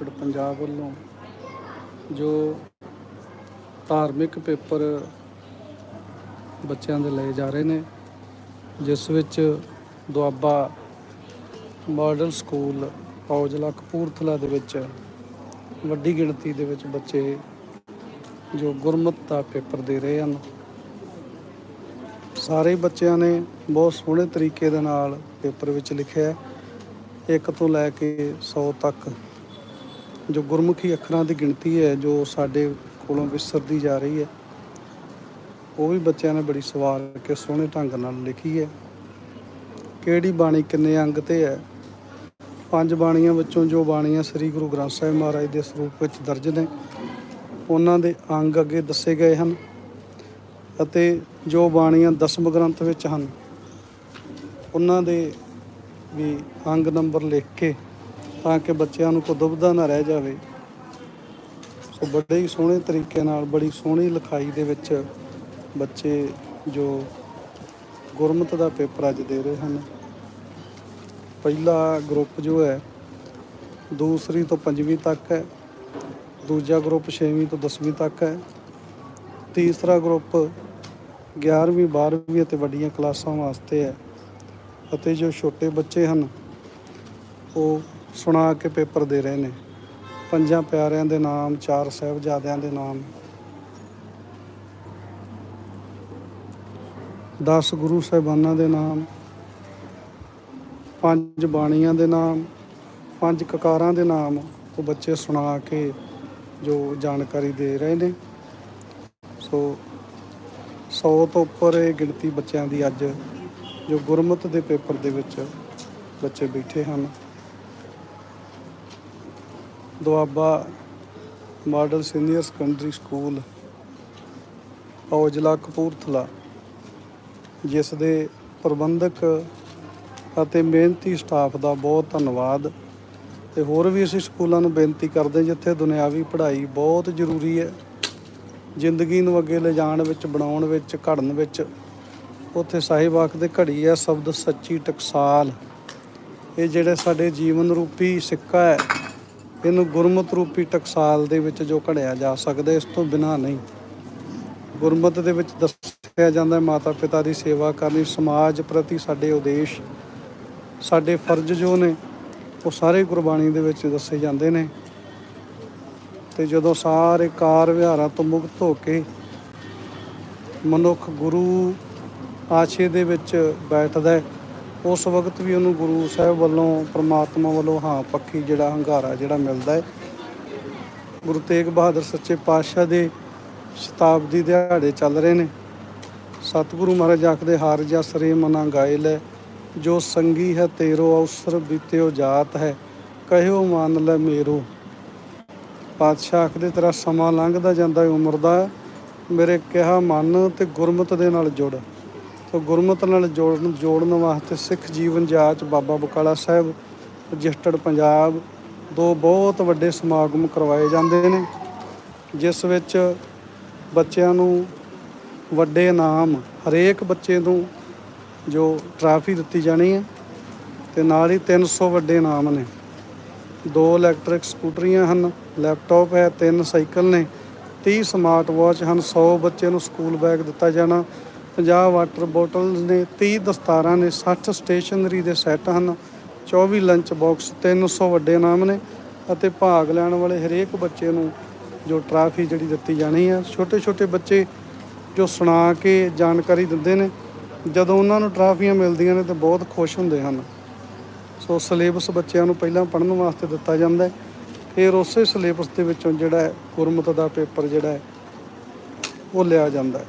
Registered Punjab ਵੱਲੋਂ ਜੋ ਧਾਰਮਿਕ ਪੇਪਰ ਬੱਚਿਆਂ ਦੇ ਲਏ ਜਾ ਰਹੇ ਨੇ, ਜਿਸ ਵਿੱਚ ਦੁਆਬਾ ਮਾਡਲ ਸਕੂਲ ਔਜਲਾ ਕਪੂਰਥਲਾ ਦੇ ਵਿੱਚ ਵੱਡੀ ਗਿਣਤੀ ਦੇ ਵਿੱਚ ਬੱਚੇ ਜੋ ਗੁਰਮਤ ਦਾ ਪੇਪਰ ਦੇ ਰਹੇ ਹਨ ਸਾਰੇ ਬੱਚਿਆਂ ਨੇ ਬਹੁਤ ਸੋਹਣੇ ਤਰੀਕੇ ਦੇ ਨਾਲ ਪੇਪਰ ਵਿੱਚ ਲਿਖਿਆ ਹੈ। ਇੱਕ ਤੋਂ ਲੈ ਕੇ 100 ਤੱਕ ਜੋ ਗੁਰਮੁਖੀ ਅੱਖਰਾਂ ਦੀ ਗਿਣਤੀ ਹੈ, ਜੋ ਸਾਡੇ ਕੋਲੋਂ ਵਿਸਰਦੀ ਜਾ ਰਹੀ ਹੈ, ਉਹ ਵੀ ਬੱਚਿਆਂ ਨੇ ਬੜੀ ਸਵਾਰ ਕੇ ਸੋਹਣੇ ਢੰਗ ਨਾਲ ਲਿਖੀ ਹੈ। ਕਿਹੜੀ ਬਾਣੀ ਕਿੰਨੇ ਅੰਗ ਤੇ ਹੈ? ਪੰਜ ਬਾਣੀਆਂ ਵਿੱਚੋਂ ਜੋ ਬਾਣੀਆਂ ਸ੍ਰੀ ਗੁਰੂ ਗ੍ਰੰਥ ਸਾਹਿਬ ਮਹਾਰਾਜ ਦੇ ਸਰੂਪ ਵਿੱਚ ਦਰਜ ਨੇ, ਉਹਨਾਂ ਦੇ ਅੰਗ ਅੱਗੇ ਦੱਸੇ ਗਏ ਹਨ ਅਤੇ ਜੋ ਬਾਣੀਆਂ ਦਸਮ ਗ੍ਰੰਥ ਵਿੱਚ ਹਨ, ਉਹਨਾਂ ਦੇ ਵੀ ਅੰਗ ਨੰਬਰ ਲਿਖ ਕੇ ਤਾਂ ਕਿ ਬੱਚਿਆਂ ਨੂੰ ਕੋਈ ਦੁਬਿਧਾ ਨਾ ਰਹਿ ਜਾਵੇ। ਸੋ ਬੜੇ ਹੀ ਸੋਹਣੇ ਤਰੀਕੇ ਨਾਲ, ਬੜੀ ਸੋਹਣੀ ਲਿਖਾਈ ਦੇ ਵਿੱਚ ਬੱਚੇ ਜੋ ਗੁਰਮਤ ਦਾ ਪੇਪਰ ਅੱਜ ਦੇ ਰਹੇ ਹਨ। ਪਹਿਲਾ ਗਰੁੱਪ ਜੋ ਹੈ, ਦੂਸਰੀ ਤੋਂ ਪੰਜਵੀਂ ਤੱਕ ਹੈ, ਦੂਜਾ ਗਰੁੱਪ 6ਵੀਂ ਤੋਂ 10ਵੀਂ ਤੱਕ ਹੈ, ਤੀਸਰਾ ਗਰੁੱਪ 11ਵੀਂ 12ਵੀਂ ਅਤੇ ਵੱਡੀਆਂ ਕਲਾਸਾਂ ਵਾਸਤੇ ਹੈ। ਅਤੇ ਜੋ ਛੋਟੇ ਬੱਚੇ ਹਨ, ਉਹ ਸੁਣਾ ਕੇ ਪੇਪਰ ਦੇ ਰਹੇ ਨੇ। ਪੰਜਾਂ ਪਿਆਰਿਆਂ ਦੇ ਨਾਮ, ਚਾਰ ਸਾਹਿਬਜ਼ਾਦਿਆਂ ਦੇ ਨਾਮ। 10 ਗੁਰੂ ਸਾਹਿਬਾਨਾਂ ਦੇ ਨਾਮ। ਪੰਜ ਬਾਣੀਆਂ ਦੇ ਨਾਮ। ਪੰਜ ਕਕਾਰਾਂ ਦੇ ਨਾਮ। ਉਹ ਬੱਚੇ ਸੁਣਾ ਕੇ ਜੋ ਜਾਣਕਾਰੀ ਦੇ ਰਹੇ ਨੇ। ਸੋ 100 ਤੋਂ ਉੱਪਰ ਇਹ ਗਿਣਤੀ ਬੱਚਿਆਂ ਦੀ ਅੱਜ ਜੋ ਗੁਰਮਤ ਦੇ ਪੇਪਰ ਦੇ ਵਿੱਚ ਬੱਚੇ ਬੈਠੇ ਹਨ। Doaba model senior secondary school Aujla Kapurthala, ਜਿਸ ਦੇ ਪ੍ਰਬੰਧਕ ਅਤੇ ਮਿਹਨਤੀ ਸਟਾਫ ਦਾ ਬਹੁਤ ਧੰਨਵਾਦ ਤੇ ਹੋਰ ਵੀ ਅਸੀਂ ਸਕੂਲਾਂ ਨੂੰ ਬੇਨਤੀ ਕਰਦੇ ਜਿੱਥੇ ਦੁਨਿਆਵੀ ਪੜ੍ਹਾਈ ਬਹੁਤ ਜ਼ਰੂਰੀ ਹੈ। ਜ਼ਿੰਦਗੀ ਨੂੰ ਅੱਗੇ ਲਿਜਾਣ ਵਿੱਚ, ਬਣਾਉਣ ਵਿੱਚ, ਘੜਨ ਵਿੱਚ, ਉੱਥੇ ਸਾਹਿਬ ਆਖਦੇ ਘੜੀ ਹੈ, ਸ਼ਬਦ ਸੱਚੀ ਟਕਸਾਲ। ਇਹ ਜਿਹੜੇ ਸਾਡੇ ਜੀਵਨ ਰੂਪੀ ਸਿੱਕਾ ਹੈ ਇਹਨੂੰ ਗੁਰਮਤ ਰੂਪੀ ਟਕਸਾਲ ਦੇ ਵਿੱਚ ਜੋ ਘੜਿਆ ਜਾ ਸਕਦਾ, ਇਸ ਤੋਂ ਬਿਨਾ ਨਹੀਂ। ਗੁਰਮਤ ਦੇ ਵਿੱਚ ਦੱਸਿਆ ਜਾਂਦਾ ਹੈ ਮਾਤਾ ਪਿਤਾ ਦੀ ਸੇਵਾ ਕਰਨੀ, ਸਮਾਜ ਪ੍ਰਤੀ ਸਾਡੇ ਉਦੇਸ਼, ਸਾਡੇ ਫਰਜ਼ ਜੋ ਨੇ, ਉਹ ਸਾਰੇ ਗੁਰਬਾਣੀ ਦੇ ਵਿੱਚ ਦੱਸੇ ਜਾਂਦੇ ਨੇ। ਤੇ ਜਦੋਂ ਸਾਰੇ ਕਾਰ ਵਿਹਾਰਾਂ ਤੋਂ ਮੁਕਤ ਹੋ ਕੇ ਮਨੁੱਖ ਗੁਰੂ ਆਸ਼ੇ ਦੇ ਵਿੱਚ ਬੈਠਦਾ ਹੈ ਉਸ ਵਕਤ ਵੀ ਉਹਨੂੰ ਗੁਰੂ ਸਾਹਿਬ ਵੱਲੋਂ, ਪ੍ਰਮਾਤਮਾ ਵੱਲੋਂ ਹਾਂ, ਪੱਖੀ ਜਿਹੜਾ ਹੰਗਾਰਾ ਜਿਹੜਾ ਮਿਲਦਾ ਹੈ। ਗੁਰੂ ਤੇਗ ਬਹਾਦਰ ਸੱਚੇ ਪਾਤਸ਼ਾਹ ਦੇ ਸ਼ਤਾਬਦੀ ਦਿਹਾੜੇ ਚੱਲ ਰਹੇ ਨੇ। ਸਤਿਗੁਰੂ ਮਹਾਰਾਜ ਆਖਦੇ, ਹਾਰ ਜਸ ਰੇ ਮਨਾ ਗਾਏ ਲੈ, ਜੋ ਸੰਗੀ ਹੈ ਤੇਰੋ, ਅਵਸਰ ਬੀਤਿਓ ਜਾਤ ਹੈ, ਕਹਿਓ ਮੰਨ ਲੈ ਮੇਰੋ। ਪਾਤਸ਼ਾਹ ਆਖਦੇ, ਤੇਰਾ ਸਮਾਂ ਲੰਘਦਾ ਜਾਂਦਾ ਹੈ ਉਮਰ ਦਾ, ਮੇਰੇ ਕਿਹਾ ਮਨ ਤੇ ਗੁਰਮਤ ਦੇ ਨਾਲ ਜੁੜ। ਤੋ ਗੁਰਮਤ ਨਾਲ ਜੋੜਨ ਜੋੜਨ ਵਾਸਤੇ ਸਿੱਖ ਜੀਵਨ ਜਾਚ ਬਾਬਾ ਬਕਾਲਾ ਸਾਹਿਬ, ਰਜਿਸਟਰਡ ਪੰਜਾਬ, ਦੋ ਬਹੁਤ ਵੱਡੇ ਸਮਾਗਮ ਕਰਵਾਏ ਜਾਂਦੇ ਨੇ, ਜਿਸ ਵਿੱਚ ਬੱਚਿਆਂ ਨੂੰ ਵੱਡੇ ਇਨਾਮ ਹਰੇਕ ਬੱਚੇ ਨੂੰ ਜੋ ਟਰਾਫੀ ਦਿੱਤੀ ਜਾਣੀ ਹੈ ਤੇ ਨਾਲ ਹੀ 300 ਵੱਡੇ ਇਨਾਮ ਨੇ। ਦੋ ਇਲੈਕਟ੍ਰਿਕ ਸਕੂਟਰੀਆਂ ਹਨ ਲੈਪਟਾਪ ਹੈ, ਤਿੰਨ ਸਾਈਕਲ ਨੇ 30 ਸਮਾਰਟ ਵਾਚ ਹਨ 100 ਬੱਚੇ ਨੂੰ ਸਕੂਲ ਬੈਗ ਦਿੱਤਾ ਜਾਣਾ 50 ਵਾਟਰ ਬੋਟਲਸ ਨੇ 30 ਦਸਤਾਰਾਂ ਨੇ 60 ਸਟੇਸ਼ਨਰੀ ਦੇ ਸੈੱਟ ਹਨ 24 ਲੰਚ ਬਾਕਸ 300 ਵੱਡੇ ਨਾਮ ਨੇ ਅਤੇ ਭਾਗ ਲੈਣ ਵਾਲੇ ਹਰੇਕ ਬੱਚੇ ਨੂੰ ਜੋ ਟਰਾਫੀ ਜਿਹੜੀ ਦਿੱਤੀ ਜਾਣੀ ਹੈ ਛੋਟੇ ਛੋਟੇ ਬੱਚੇ ਜੋ ਸੁਣਾ ਕੇ ਜਾਣਕਾਰੀ ਦਿੰਦੇ ਨੇ, ਜਦੋਂ ਉਹਨਾਂ ਨੂੰ ਟਰਾਫੀਆਂ ਮਿਲਦੀਆਂ ਨੇ ਤਾਂ ਬਹੁਤ ਖੁਸ਼ ਹੁੰਦੇ ਹਨ। ਸੋ ਸਿਲੇਬਸ ਬੱਚਿਆਂ ਨੂੰ ਪਹਿਲਾਂ ਪੜ੍ਹਨ ਵਾਸਤੇ ਦਿੱਤਾ ਜਾਂਦਾ ਹੈ, ਫਿਰ ਉਸੇ ਸਿਲੇਬਸ ਦੇ ਵਿੱਚੋਂ ਜਿਹੜਾ ਗੁਰਮਤ ਦਾ ਪੇਪਰ ਜਿਹੜਾ ਹੈ, ਉਹ ਲਿਆ ਜਾਂਦਾ ਹੈ।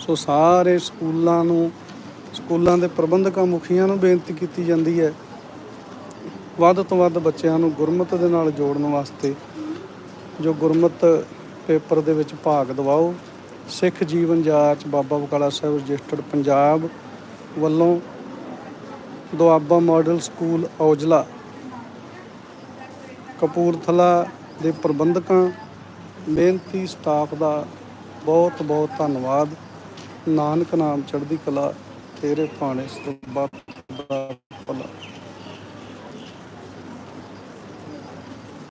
ਸੋ ਸਾਰੇ ਸਕੂਲਾਂ ਨੂੰ, ਸਕੂਲਾਂ ਦੇ ਪ੍ਰਬੰਧਕਾਂ ਮੁਖੀਆਂ ਨੂੰ ਬੇਨਤੀ ਕੀਤੀ ਜਾਂਦੀ ਹੈ, ਵੱਧ ਤੋਂ ਵੱਧ ਬੱਚਿਆਂ ਨੂੰ ਗੁਰਮਤ ਦੇ ਨਾਲ ਜੋੜਨ ਵਾਸਤੇ ਜੋ ਗੁਰਮਤ ਪੇਪਰ ਦੇ ਵਿੱਚ ਭਾਗ ਦਿਵਾਓ। ਸਿੱਖ ਜੀਵਨ ਜਾਚ ਬਾਬਾ ਬਕਾਲਾ ਸਾਹਿਬ ਰਜਿਸਟਰਡ ਪੰਜਾਬ ਵੱਲੋਂ ਦੁਆਬਾ ਮਾਡਲ ਸਕੂਲ ਔਜਲਾ, ਕਪੂਰਥਲਾ ਦੇ ਪ੍ਰਬੰਧਕਾਂ ਮਿਹਨਤੀ ਸਟਾਫ ਦਾ ਬਹੁਤ ਬਹੁਤ ਧੰਨਵਾਦ। ਨਾਨਕ ਨਾਮ ਚੜ੍ਹਦੀ ਕਲਾ ਤੇਰੇ ਭਾਣੇ ਸਰਬੱਤ